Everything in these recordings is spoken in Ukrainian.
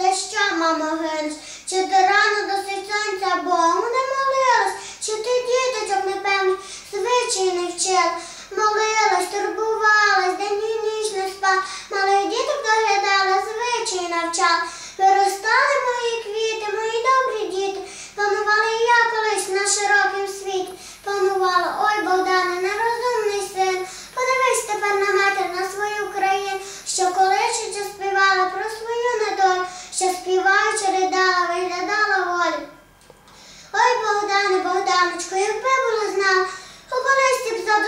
за що мамо, гинеш? Чи ти рано досить сонця Богу не молилась, чи ти діточок, непевних, звичай не вчила? Молилась, турбувалась, день ніч не спала, малих діток доглядала, звичай навчала. Виростали мої квіти, мої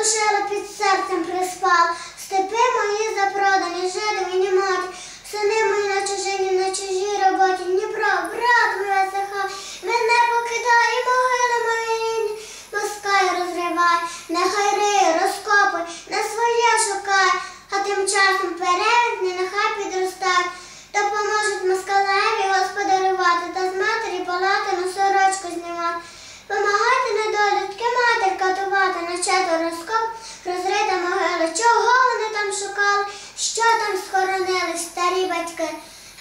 задушила під серцем приспала. Степи мої запродані, ні мати, сини мої на чужині, на чужій роботі, Дніпро, брат моя висиха, мене покидає, могили мої рідні, москай розривай, нехай риє, розкопуй, на своє шукай, а тим часом перевідні там що там схоронили старі батьки?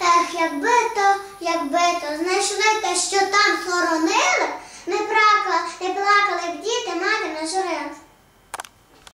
Ех, якби то, якби то, знайшли те, що там схоронили,